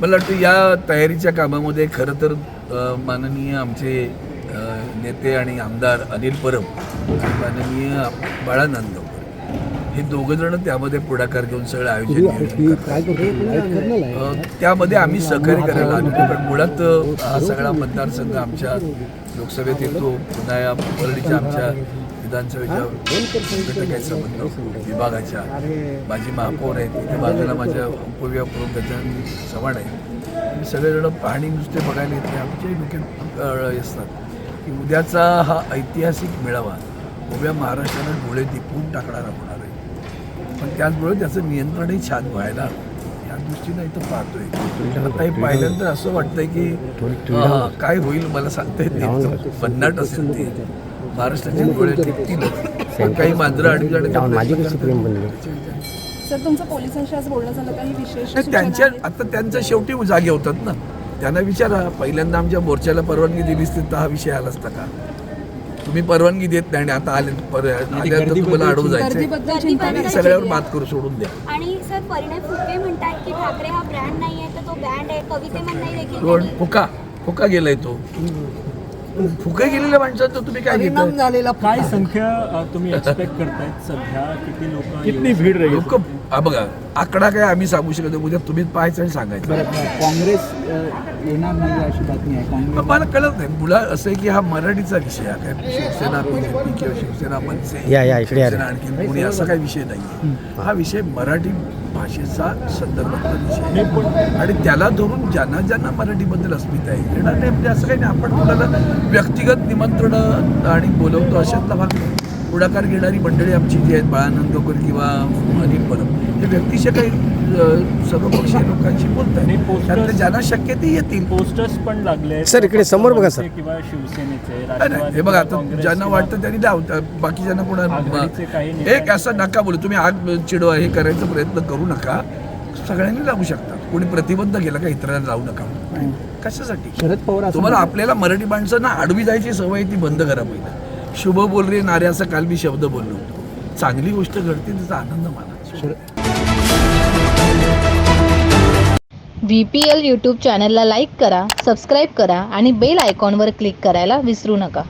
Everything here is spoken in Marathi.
मला वाटतं या तयारीच्या कामामध्ये खरं तर माननीय आमचे नेते आणि आमदार अनिल परब आणि माननीय बाळा नांदगावकर हे दोघं जण त्यामध्ये पुढाकार घेऊन सगळं आयोजन त्यामध्ये आम्ही सहकार्य करायला आलो कारण मुळात हा सगळा मतदारसंघ आमच्या लोकसभेत येतो. पुन्हा या परळीच्या आमच्या विधानसभेच्या घटक आहेत संबंध विभागाच्या. माझी महापौर आहे तिथे बाजूला माझ्या उपविभाग गजानन चव्हाण आहे मी सगळेजण पाहणी नुसते बघायला येते डोक्यात अ, असतात की उद्याचा हा ऐतिहासिक मेळावा उभ्या महाराष्ट्रानं डोळे दिपवून टाकणारा होणार आहे. पण त्याचबरोबर त्याचं नियंत्रणही छान व्हायला. या दृष्टीनं इथं पाहतोय. आता हे पाहिल्यानंतर असं वाटतंय की हा, काय होईल मला सांगता येत नाही. भन्नाट असेल ते. महाराष्ट्राचे टिकतील पण काही मांजरं अडीजाडीचा प्रयत्न करतात. सर तुमचं पोलिसांशी आज बोलणं झालं काही विशेष त्यांच्या? आता त्यांचं शेवटी जागे होतात ना. त्यांना विचारा पहिल्यांदा आमच्या मोर्चाला परवानगी दिली असती तर हा विषय आला असता का? तुम्ही परवानगी देत नाही आणि आता आले पर आल्यानंतर तुम्हाला अडवून जायचं सगळ्यावर मात करू सोडून द्या. आणि सर परिणय फुके म्हणतात की ठाकरे हा ब्रँड नाही आहे तर तो बँड आहे. देखील फुका. फुका गेलाय तो. फुका गेलेल्या माणसाचं तुम्ही काय घेताय? काय संख्या अ, तुम्ही एक्सपेक्ट करतायत सध्या? किती लोक कितनी भीड़ रही लोक बघा आकडा काय आम्ही सांगू शकत नाही. उद्या तुम्हीच पाहायचं आणि सांगायचं काँग्रेस येणार नाही अशी बातमी आहे मला कळत नाही मुला असं आहे की हा मराठीचा विषय आहे काय शिवसेना बीजेपी किंवा शिवसेना मनसे. शिवसेना आणखी कोणी असा काही विषय नाही हा विषय मराठी भाषेचा संदर्भातला विषय आहे. आणि त्याला धरून ज्यांना ज्यांना मराठीबद्दल अस्मिता आहे येणार नाही म्हणजे असं काही नाही आपण कोणाला व्यक्तिगत निमंत्रण आणि बोलवतो अशातला भाग. पुढाकार घेणारी मंडळी आमची जी आहेत बाळानंदकर किंवा अनिल परब हे व्यक्तिशः काही सर्वपक्षीय लोकांशी बोलत आणि आहेत posters- त्यातले ज्यांना शक्य ते येतील. पोस्टर्स पण लागले आहेत. सर, इकडे समोर बघा, सर. किंवा शिवसेनेचे हे बघा आता ज्यांना वाटतं त्यांनी लावतात बाकीच्यांना आघाडीचे काही कोणा एक असं नका बोलू तुम्ही आग चिडवा हे करायचा प्रयत्न करू नका. सगळ्यांनी लावू शकता कोणी प्रतिबंध केला का इतरांना लावू नका? कशासाठी? शरद पवार तुम्हाला आपल्याला मराठी माणसांना आडवी जायची सवय ती बंद करा पहिलं. शुभ बोल रे नारे असं काल मी शब्द बोललो. चांगली गोष्ट घडते त्याचा आनंद मला. व्ही पी एल यूट्यूब चॅनलला लाईक करा सबस्क्राईब करा आणि बेल आयकॉनवर क्लिक करायला विसरू नका.